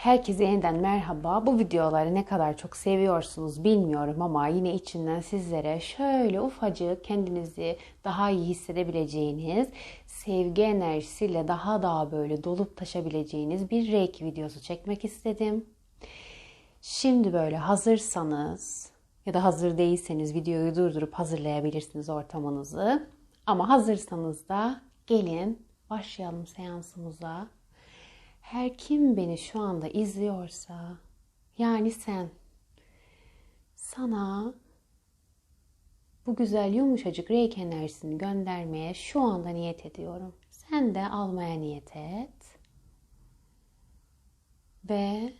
Herkese yeniden merhaba. Bu videoları ne kadar çok seviyorsunuz bilmiyorum ama yine içinden sizlere şöyle ufacık kendinizi daha iyi hissedebileceğiniz, sevgi enerjisiyle daha daha böyle dolup taşabileceğiniz bir reiki videosu çekmek istedim. Şimdi böyle hazırsanız ya da hazır değilseniz videoyu durdurup hazırlayabilirsiniz ortamınızı. Ama hazırsanız da gelin başlayalım seansımıza. Her kim beni şu anda izliyorsa, yani sen, sana bu güzel yumuşacık reiki enerjisini göndermeye şu anda niyet ediyorum. Sen de almaya niyet et. Ve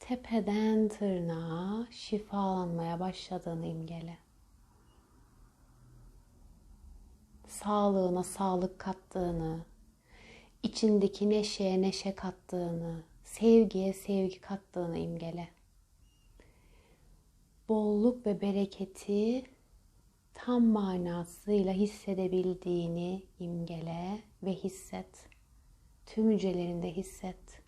tepeden tırnağa şifalanmaya başladığını imgele. Sağlığına sağlık kattığını, içindeki neşeye neşe kattığını, sevgiye sevgi kattığını imgele. Bolluk ve bereketi tam manasıyla hissedebildiğini imgele ve hisset. Tüm hücrelerinde hisset.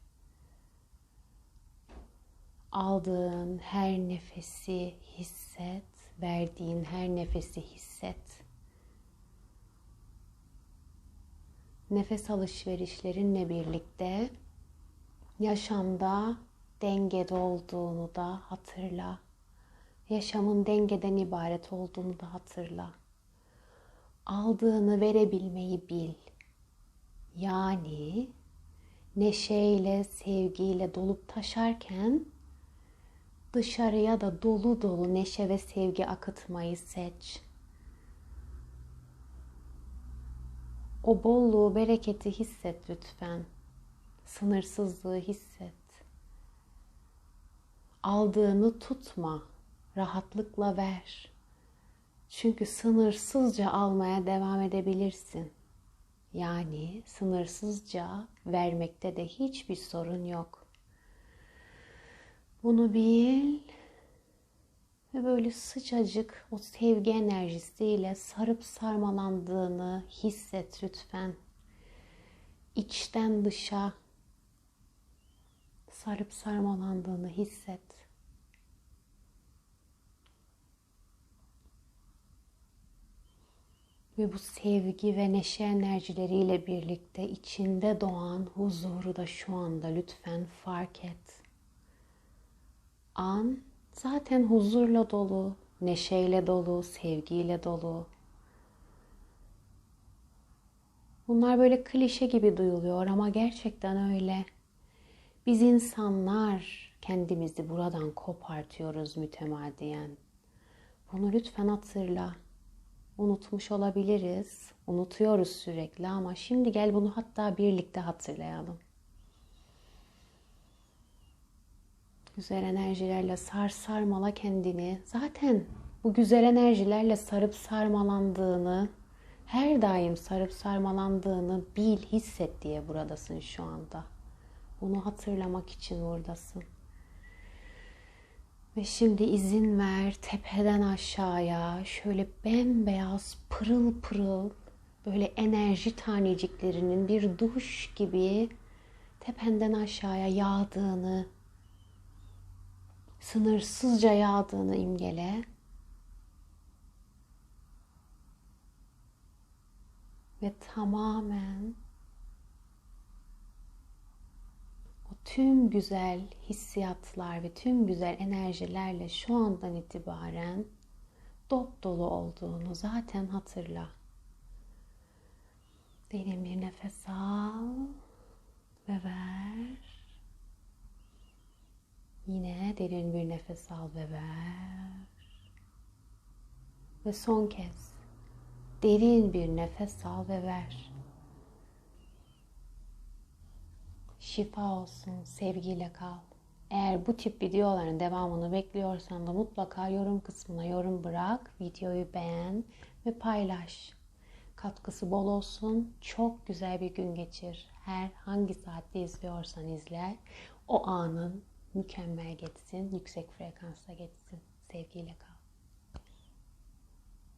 Aldığın her nefesi hisset, verdiğin her nefesi hisset. Nefes alışverişlerinle birlikte yaşamda dengede olduğunu da hatırla. Yaşamın dengeden ibaret olduğunu da hatırla. Aldığını verebilmeyi bil. Yani neşeyle, sevgiyle dolup taşarken dışarıya da dolu dolu neşe ve sevgi akıtmayı seç. O bolluğu, bereketi hisset lütfen. Sınırsızlığı hisset. Aldığını tutma. Rahatlıkla ver. Çünkü sınırsızca almaya devam edebilirsin. Yani sınırsızca vermekte de hiçbir sorun yok. Bunu bil ve böyle sıcacık o sevgi enerjisiyle sarıp sarmalandığını hisset lütfen. İçten dışa sarıp sarmalandığını hisset. Ve bu sevgi ve neşe enerjileriyle birlikte içinde doğan huzuru da şu anda lütfen fark et. An zaten huzurla dolu, neşeyle dolu, sevgiyle dolu. Bunlar böyle klişe gibi duyuluyor ama gerçekten öyle. Biz insanlar kendimizi buradan kopartıyoruz mütemadiyen. Bunu lütfen hatırla. Unutmuş olabiliriz. Unutuyoruz sürekli ama şimdi gel bunu hatta birlikte hatırlayalım. Güzel enerjilerle sar sarmala kendini. Zaten bu güzel enerjilerle sarıp sarmalandığını, her daim sarıp sarmalandığını bil, hisset diye buradasın şu anda. Bunu hatırlamak için buradasın. Ve şimdi izin ver tepeden aşağıya şöyle bembeyaz pırıl pırıl böyle enerji taneciklerinin bir duş gibi tependen aşağıya yağdığını sınırsızca yağdığını imgele. Ve tamamen o tüm güzel hissiyatlar ve tüm güzel enerjilerle şu andan itibaren dop dolu olduğunu zaten hatırla. Derin bir nefes al ve ver. Yine derin bir nefes al ve ver. Ve son kez derin bir nefes al ve ver. Şifa olsun, sevgiyle kal. Eğer bu tip videoların devamını bekliyorsan da mutlaka yorum kısmına yorum bırak, videoyu beğen ve paylaş. Katkısı bol olsun. Çok güzel bir gün geçir. Her hangi saatte izliyorsan izle. O anın mükemmel geçsin, yüksek frekansta geçsin. Sevgiyle kal.